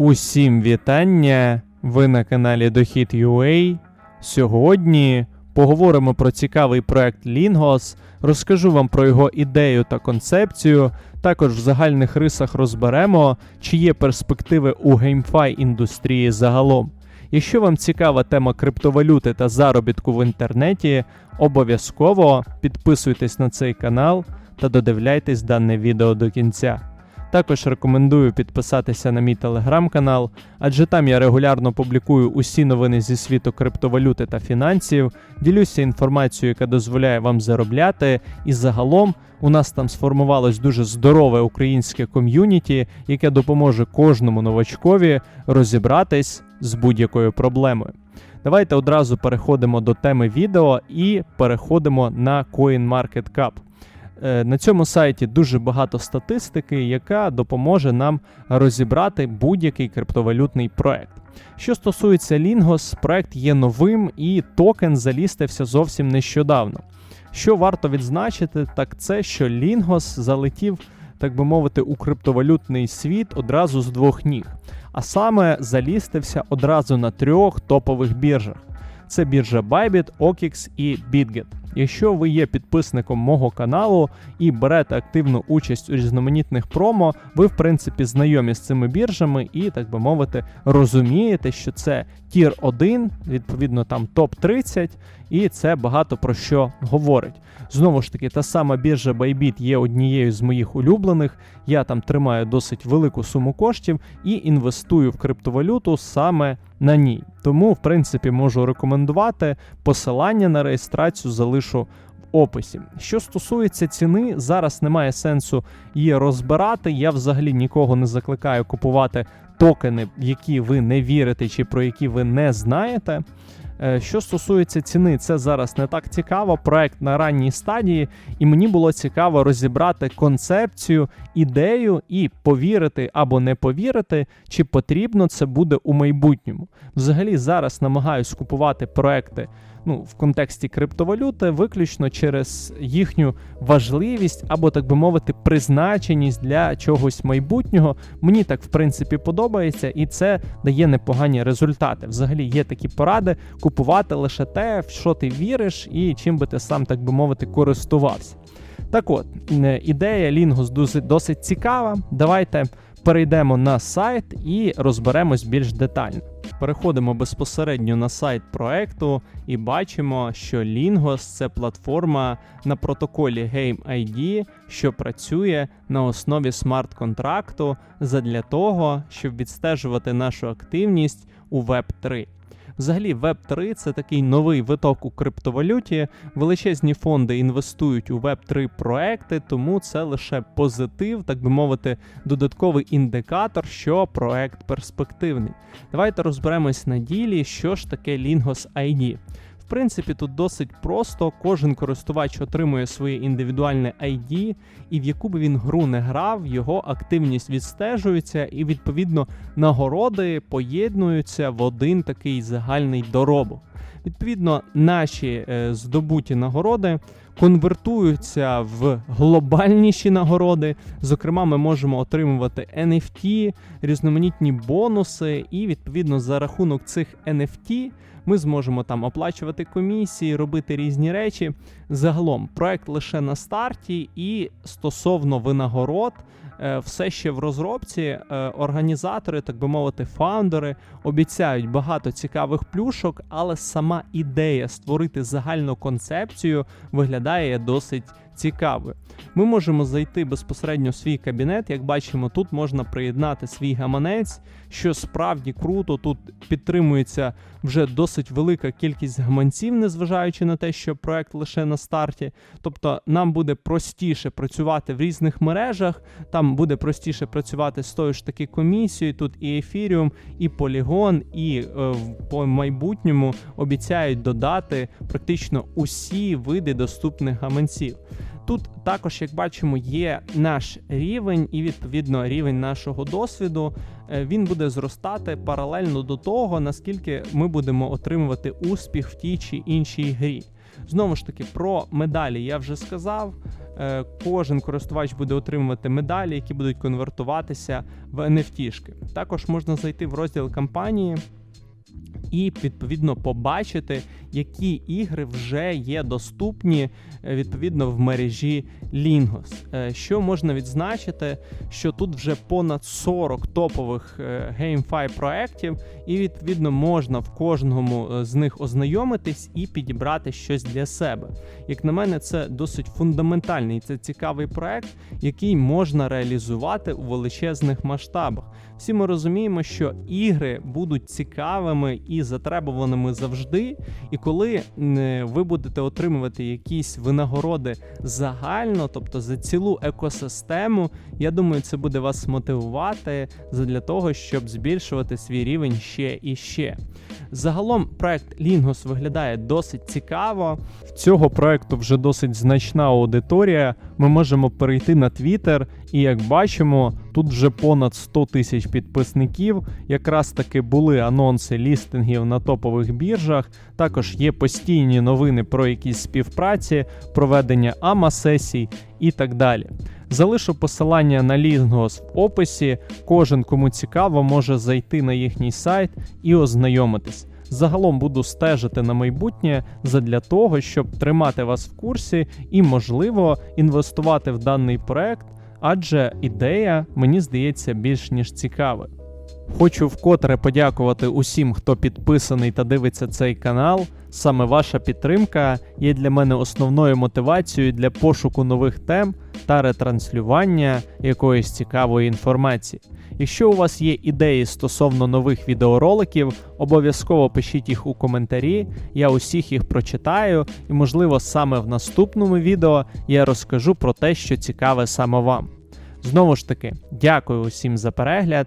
Усім вітання! Ви на каналі Дохід.ua. Сьогодні поговоримо про цікавий проект Lingos, розкажу вам про його ідею та концепцію. Також в загальних рисах розберемо, чи є перспективи у геймфай індустрії загалом. Якщо вам цікава тема криптовалюти та заробітку в інтернеті, обов'язково підписуйтесь на цей канал та додивляйтесь дане відео до кінця. Також рекомендую підписатися на мій телеграм-канал, адже там я регулярно публікую усі новини зі світу криптовалюти та фінансів, ділюся інформацією, яка дозволяє вам заробляти. І загалом у нас там сформувалось дуже здорове українське ком'юніті, яке допоможе кожному новачкові розібратись з будь-якою проблемою. Давайте одразу переходимо до теми відео і переходимо на CoinMarketCap. Е, На цьому сайті дуже багато статистики, яка допоможе нам розібрати будь-який криптовалютний проект. Що стосується Lingos, проект є новим і токен залістився зовсім нещодавно. Що варто відзначити, так це що Lingos залетів, так би мовити, у криптовалютний світ одразу з двох ніг. А саме залістився одразу на трьох топових біржах. Це біржа Bybit, OKX і BitGet. Якщо ви є підписником мого каналу і берете активну участь у різноманітних промо, ви в принципі знайомі з цими біржами і, так би мовити, розумієте, що це тір 1, відповідно там топ 30, і це багато про що говорить. Знову ж таки, та сама біржа Bybit є однією з моїх улюблених. Я там тримаю досить велику суму коштів і інвестую в криптовалюту саме на ній. Тому, в принципі, можу рекомендувати посилання на реєстрацію залишу в описі. Що стосується ціни, зараз немає сенсу її розбирати. Я взагалі нікого не закликаю купувати токени, які ви не вірите чи про які ви не знаєте. Е, Що стосується ціни, це зараз не так цікаво. Проект на ранній стадії, і мені було цікаво розібрати концепцію, ідею і повірити або не повірити, чи потрібно це буде у майбутньому. Взагалі зараз намагаюсь купувати проекти ну, в контексті криптовалюти виключно через їхню важливість або, так би мовити, призначеність для чогось майбутнього. Мені так в принципі подобається, і це дає непогані результати. Взагалі є такі поради купувати лише те, в що ти віриш, і чим би ти сам, так би мовити, користувався. Так от, е, ідея Lingos досить, досить цікава. Давайте перейдемо на сайт і розберемось більш детально. Переходимо безпосередньо на сайт проекту і бачимо, що Lingos – це платформа на протоколі GameID, що працює на основі смарт-контракту задля того, щоб відстежувати нашу активність у Web3. Взагалі, Web3 це такий новий виток у криптовалюті. Величезні фонди інвестують у Web3 проекти, тому це лише позитив, так би мовити, додатковий індикатор, що проект перспективний. Давайте розберемось на ділі, що ж таке Lingos ID. Принципі, тут досить просто. Кожен користувач отримує своє індивідуальне ID, і в яку би він гру не грав, його активність відстежується, і відповідно нагороди поєднуються в один такий загальний доробок. Відповідно, наші е, здобуті нагороди конвертуються в глобальніші нагороди. Зокрема, ми можемо отримувати NFT, різноманітні бонуси, і відповідно за рахунок цих NFT ми зможемо там оплачувати комісії, робити різні речі. Загалом, проект лише на старті, і стосовно винагород, все ще в розробці. Е, Організатори, так би мовити, фаундери обіцяють багато цікавих плюшок, але сама ідея створити загальну концепцію виглядає досить цікавою. Ми можемо зайти безпосередньо в свій кабінет. Як бачимо, тут можна приєднати свій гаманець, що справді круто. Тут підтримується вже досить велика кількість гаманців, незважаючи на те, що проект лише на старті. Тобто нам буде простіше працювати в різних мережах. Там буде простіше працювати з тою ж таки комісією. Тут і Ethereum, і Polygon, і е, по майбутньому обіцяють додати практично усі види доступних гаманців. Тут також, як бачимо, є наш рівень і відповідно рівень нашого досвіду. Е, Він буде зростати паралельно до того, наскільки ми будемо отримувати успіх в тій чи іншій грі. Знову ж таки, про медалі я вже сказав. е, кожен користувач буде отримувати медалі, які будуть конвертуватися в NFT-шки. Також можна зайти в розділ кампанії і відповідно побачити, які ігри вже є доступні е, відповідно в мережі Lingos. Е, Що можна відзначити, що тут вже понад 40 топових е, GameFi проєктів, і відповідно можна в кожному з них ознайомитись і підібрати щось для себе. Як на мене, це досить фундаментальний це цікавий проект, який можна реалізувати у величезних масштабах. Всі ми розуміємо, що ігри будуть цікавими і затребуваними завжди. І коли ви будете отримувати якісь винагороди загально, тобто за цілу екосистему, я думаю, це буде вас мотивувати для того, щоб збільшувати свій рівень ще і ще. Загалом проект Lingos виглядає досить цікаво. В цього проекту вже досить значна аудиторія. Ми можемо перейти на Twitter, і як бачимо, тут вже понад 100 тисяч підписників. Якраз таки були анонси лістингів на топових біржах. Також є постійні новини про якісь співпраці, проведення АМА-сесій і так далі. Залишу посилання на Lingos в описі. Кожен, кому цікаво, може зайти на їхній сайт і ознайомитись. Загалом буду стежити на майбутнє задля того, щоб тримати вас в курсі і, можливо, інвестувати в даний проект, адже ідея, мені здається, більш ніж цікава. Хочу вкотре подякувати усім, хто підписаний та дивиться цей канал. Саме ваша підтримка є для мене основною мотивацією для пошуку нових тем та ретранслювання якоїсь цікавої інформації. Якщо у вас є ідеї стосовно нових відеороликів, обов'язково пишіть їх у коментарі. Я усіх їх прочитаю, і, можливо, саме в наступному відео я розкажу про те, що цікаве саме вам. Знову ж таки, дякую усім за перегляд